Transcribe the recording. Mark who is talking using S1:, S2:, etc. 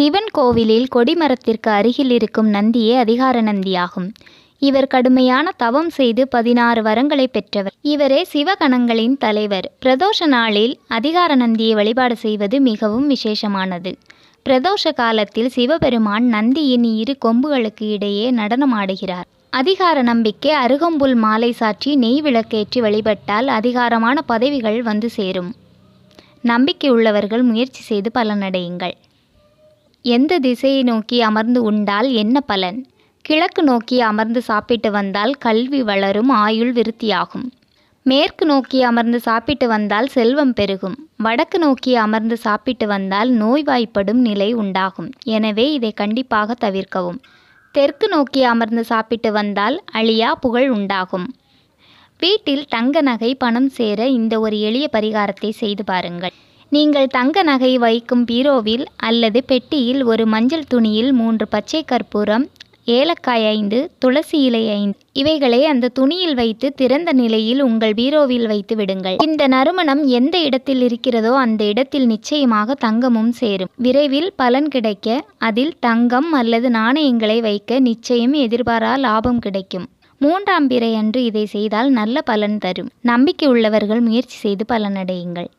S1: சிவன் கோவிலில் கொடிமரத்திற்கு அருகில் இருக்கும் நந்தியே அதிகார நந்தியாகும் இவர் கடுமையான தவம் செய்து பதினாறு வரங்களை பெற்றவர். இவரே சிவகணங்களின் தலைவர். பிரதோஷ நாளில் அதிகார நந்தியை வழிபாடு செய்வது மிகவும் விசேஷமானது. பிரதோஷ காலத்தில் சிவபெருமான் நந்தியின் இரு கொம்புகளுக்கு இடையே நடனமாடுகிறார். அதிகார நம்பிக்கை அருகம்புல் மாலை சாற்றி நெய் விளக்கேற்றி வழிபட்டால் அதிகாரமான பதவிகள் வந்து சேரும். நம்பிக்கை உள்ளவர்கள் முயற்சி செய்து பலனடையுங்கள். எந்த திசையை நோக்கி அமர்ந்து உண்டால் என்ன பலன்? கிழக்கு நோக்கி அமர்ந்து சாப்பிட்டு வந்தால் கல்வி வளரும் ஆயுள் விருத்தியாகும். மேற்கு நோக்கி அமர்ந்து சாப்பிட்டு வந்தால் செல்வம் பெருகும். வடக்கு நோக்கி அமர்ந்து சாப்பிட்டு வந்தால் நோய்வாய்ப்படும் நிலை உண்டாகும். எனவே இதை கண்டிப்பாக தவிர்க்கவும். தெற்கு நோக்கி அமர்ந்து சாப்பிட்டு வந்தால் அழியா புகழ் உண்டாகும். வீட்டில் தங்க நகை பணம் சேர இந்த ஒரு எளிய பரிகாரத்தை செய்து பாருங்கள். நீங்கள் தங்க நகை வைக்கும் பீரோவில் அல்லது பெட்டியில் ஒரு மஞ்சள் துணியில் மூன்று பச்சை கற்பூரம் ஏலக்காய் ஐந்து துளசி இலை ஐந்து. இவைகளை அந்த துணியில் வைத்து திறந்த நிலையில் உங்கள் பீரோவில் வைத்து விடுங்கள். இந்த நறுமணம் எந்த இடத்தில் இருக்கிறதோ அந்த இடத்தில் நிச்சயமாக தங்கமும் சேரும். விரைவில் பலன் கிடைக்க அதில் தங்கம் அல்லது நாணயங்களை வைக்க நிச்சயம் எதிர்பாரா லாபம் கிடைக்கும். மூன்றாம் பிறை அன்று இதை செய்தால் நல்ல பலன் தரும். நம்பிக்கை உள்ளவர்கள் முயற்சி செய்து பலனடையுங்கள்.